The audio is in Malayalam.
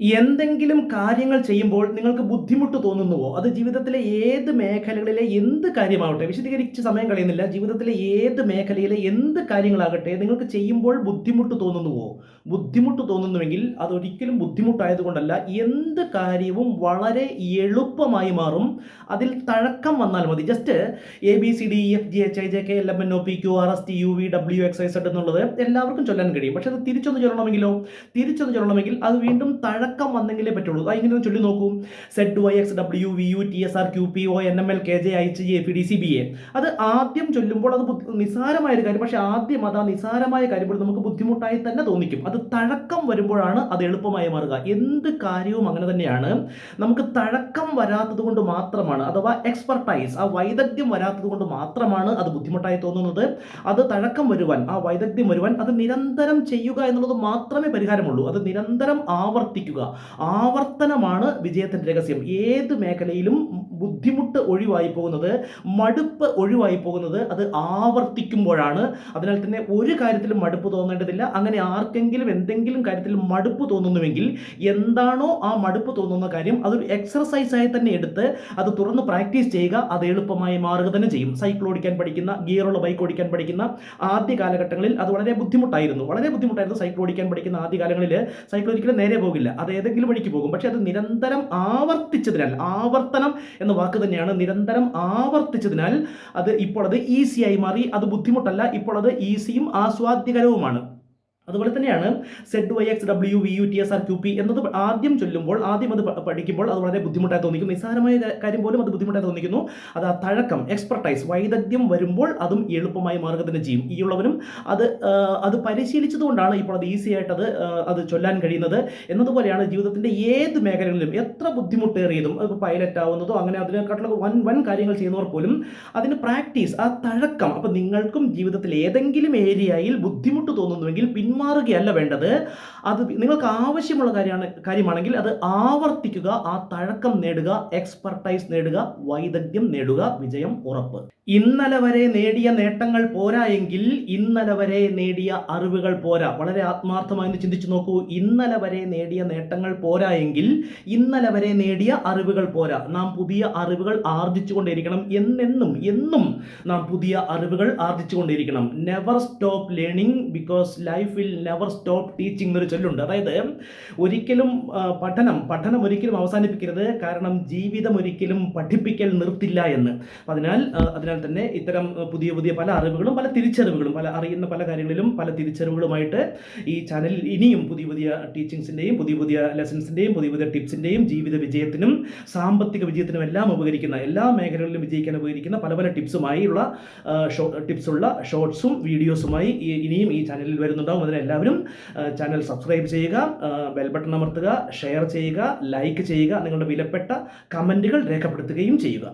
എന്തെങ്കിലും കാര്യങ്ങൾ ചെയ്യുമ്പോൾ നിങ്ങൾക്ക് ബുദ്ധിമുട്ട് തോന്നുന്നുവോ? അത് ജീവിതത്തിലെ ഏത് മേഖലകളിലെ എന്ത് കാര്യമാവട്ടെ? വിശദീകരിച്ച് സമയം കളയുന്നില്ല. ജീവിതത്തിലെ ഏത് മേഖലയിലെ എന്ത് കാര്യങ്ങളാകട്ടെ? നിങ്ങൾക്ക് ചെയ്യുമ്പോൾ ബുദ്ധിമുട്ട് തോന്നുന്നുവോ? ബുദ്ധിമുട്ട് തോന്നുന്നുവെങ്കിൽ അതൊരിക്കലും ബുദ്ധിമുട്ടായതുകൊണ്ടല്ല. എന്ത് കാര്യവും വളരെ എളുപ്പമായി മാറും. അതിൽ തഴക്കം വന്നാൽ മതി. Just A B C D F G H I J K L M N O P Q R S T U V W X I Z എന്നുള്ളത് എല്ലാവർക്കും ചൊല്ലാൻ കഴിയും. പക്ഷെ അത് തിരിച്ചൊന്ന് ചൊല്ലണമെങ്കിലോ? തിരിച്ചൊന്ന് ചൊല്ലണമെങ്കിൽ അത് വീണ്ടും തഴക്കം വന്നെങ്കിലേ പറ്റുള്ളൂ. അതിങ്ങനെ ഒന്ന് ചൊല്ലി നോക്കൂ. Z Y X W V U T S R Q P O N M L K J I G P D C B A അത് ആദ്യം ചൊല്ലുമ്പോൾ അത് നിസ്സാരമായ ഒരു കാര്യം. പക്ഷേ ആദ്യം അത് ആ നിസ്സാരമായ കാര്യം നമുക്ക് ബുദ്ധിമുട്ടായി തന്നെ തോന്നിക്കും. അത് തഴക്കം വരുമ്പോഴാണ് അത് എളുപ്പമായി മാറുക. എന്ത് കാര്യവും അങ്ങനെ തന്നെയാണ്. നമുക്ക് തഴക്കം വരാത്തത് കൊണ്ട് മാത്രമാണ് അഥവാ എക്സ്പെർട്ടൈസ് ആ വൈദഗ്ധ്യം വരാത്തത് കൊണ്ട് മാത്രമാണ് അത് ബുദ്ധിമുട്ടായി തോന്നുന്നത്. അത് തഴക്കം വരുവാൻ ആ വൈദഗ്ധ്യം വരുവാൻ അത് നിരന്തരം ചെയ്യുക എന്നുള്ളത് മാത്രമേ പരിഹാരമുള്ളൂ. അത് നിരന്തരം ആവർത്തിക്കുക. ആവർത്തനമാണ് വിജയത്തിന്റെ രഹസ്യം. ഏത് മേഖലയിലും ബുദ്ധിമുട്ട് ഒഴിവായി പോകുന്നത് മടുപ്പ് ഒഴിവായി പോകുന്നത് അത് ആവർത്തിക്കുമ്പോഴാണ്. അതിനാൽ തന്നെ ഒരു കാര്യത്തിലും മടുപ്പ് തോന്നേണ്ടതില്ല. അങ്ങനെ ആർക്കെങ്കിലും എന്തെങ്കിലും കാര്യത്തിൽ മടുപ്പ് തോന്നുന്നുവെങ്കിൽ എന്താണോ ആ മടുപ്പ് തോന്നുന്ന കാര്യം അതൊരു എക്സർസൈസ് ആയി തന്നെ എടുത്ത് അത് തുറന്ന് പ്രാക്ടീസ് ചെയ്യുക. അത് എളുപ്പമായി മാറുക തന്നെ ചെയ്യും. സൈക്കിൾ ഓടിക്കാൻ പഠിക്കുന്ന ഗിയറുള്ള ബൈക്ക് ഓടിക്കാൻ പഠിക്കുന്ന ആദ്യ കാലഘട്ടങ്ങളിൽ അത് വളരെ ബുദ്ധിമുട്ടായിരുന്നു. വളരെ ബുദ്ധിമുട്ടായിരുന്നു സൈക്കിൾ ഓടിക്കാൻ പഠിക്കുന്ന ആദ്യ കാലങ്ങളിൽ. സൈക്കിൾ ഒരിക്കലും നേരെ പോകില്ല. അത് ഏതെങ്കിലും വഴിക്ക് പോകും. പക്ഷെ അത് നിരന്തരം ആവർത്തിച്ചതിനാൽ ആവർത്തനം എന്ന വാക്ക് തന്നെയാണ് നിരന്തരം ആവർത്തിച്ചതിനാൽ അത് ഇപ്പോൾ അത് ഈസിയായി മാറി. അത് ബുദ്ധിമുട്ടല്ല. ഇപ്പോൾ അത് ഈസിയും ആസ്വാദ്യകരവുമാണ്. അതുപോലെ തന്നെയാണ് Z Y X W V U T S R Q P എന്നത് ആദ്യം ചൊല്ലുമ്പോൾ ആദ്യം അത് പഠിക്കുമ്പോൾ അത് വളരെ ബുദ്ധിമുട്ടായി തോന്നിക്കും. നിസ്സാരമായ കാര്യം പോലും അത് ബുദ്ധിമുട്ടായി തോന്നിക്കുന്നു. അത് ആ തഴക്കം എക്സ്പെർട്ടൈസ് വൈദഗ്ധ്യം വരുമ്പോൾ അതും എളുപ്പമായി മാർഗം തന്നെ ചെയ്യും. ഈ ഉള്ളവരും അത് അത് പരിശീലിച്ചതുകൊണ്ടാണ് ഇപ്പോൾ അത് ഈസി ആയിട്ട് അത് അത് ചൊല്ലാൻ കഴിയുന്നത്. എന്നതുപോലെയാണ് ജീവിതത്തിന്റെ ഏത് മേഖലകളിലും എത്ര ബുദ്ധിമുട്ടേറിയതും അത് പൈലറ്റ് ആവുന്നതോ അങ്ങനെ അതിനെക്കാട്ടുള്ള വൻ വൻ കാര്യങ്ങൾ ചെയ്യുന്നവർ പോലും അതിന് പ്രാക്ടീസ് ആ തഴക്കം. അപ്പം നിങ്ങൾക്കും ജീവിതത്തിൽ ഏതെങ്കിലും ഏരിയയിൽ ബുദ്ധിമുട്ട് തോന്നുന്നുവെങ്കിൽ പിന്മാറുകയല്ല വേണ്ടത്. അത് നിങ്ങൾക്ക് ആവശ്യമുള്ള കാര്യമാണ് കാര്യമാണെങ്കിൽ അത് ആവർത്തിക്കുക ആ തഴക്കം നേടുക എക്സ്പെർട്ടൈസ് നേടുക വൈദഗ്ധ്യം നേടുക വിജയം ഉറപ്പ്. ഇന്നലെ വരെ നേടിയ നേട്ടങ്ങൾ പോരാ എങ്കിൽ ഇന്നലെ വരെ നേടിയ അറിവുകൾ പോരാ. വളരെ ആത്മാർത്ഥമായി ചിന്തിച്ചു നോക്കൂ. ഇന്നലെ വരെ നേടിയ നേട്ടങ്ങൾ പോരാ എങ്കിൽ ഇന്നലെ വരെ നേടിയ അറിവുകൾ പോരാ. നാം പുതിയ അറിവുകൾ ആർജിച്ചുകൊണ്ടിരിക്കണം എന്നെന്നും എന്നും നാം പുതിയ അറിവുകൾ ആർജിച്ചുകൊണ്ടിരിക്കണം never stop learning because life will never stop teaching എന്നൊരു ചൊല്ലുണ്ട്. അതായത് ഒരിക്കലും പഠനം പഠനം ഒരിക്കലും അവസാനിപ്പിക്കരുത്. കാരണം ജീവിതം ഒരിക്കലും പഠിപ്പിക്കൽ നിർത്തില്ല എന്ന്. അതിനാൽ അതിനാൽ തന്നെ ഇത്തരം പുതിയ പുതിയ പല അറിവുകളും പല തിരിച്ചറിവുകളും പല അറിയുന്ന പല കാര്യങ്ങളിലും പല തിരിച്ചറിവുകളുമായിട്ട് ഈ ചാനലിൽ ഇനിയും പുതിയ പുതിയ ടീച്ചിങ്സിന്റെയും പുതിയ പുതിയ ലെസൺസിന്റെയും പുതിയ പുതിയ ടിപ്സിന്റെയും ജീവിത വിജയത്തിനും സാമ്പത്തിക വിജയത്തിനും എല്ലാം ഉപകരിക്കുന്ന എല്ലാ മേഖലകളിലും വിജയിക്കാൻ ഉപകരിക്കുന്ന പല പല ടിപ്സുമായുള്ള ഷോ ടിപ്സുള്ള ഷോർട്സും വീഡിയോസുമായി ഇനിയും ഈ ചാനലിൽ വരുന്നുണ്ടാവും. അതിനെല്ലാവരും എല്ലാവരും ചാനൽ സബ്സ്ക്രൈബ് ചെയ്യുക ബെൽ ബട്ടൺ അമർത്തുക ഷെയർ ചെയ്യുക ലൈക്ക് ചെയ്യുക നിങ്ങളുടെ വിലപ്പെട്ട കമന്റുകൾ രേഖപ്പെടുത്തുകയും ചെയ്യുക.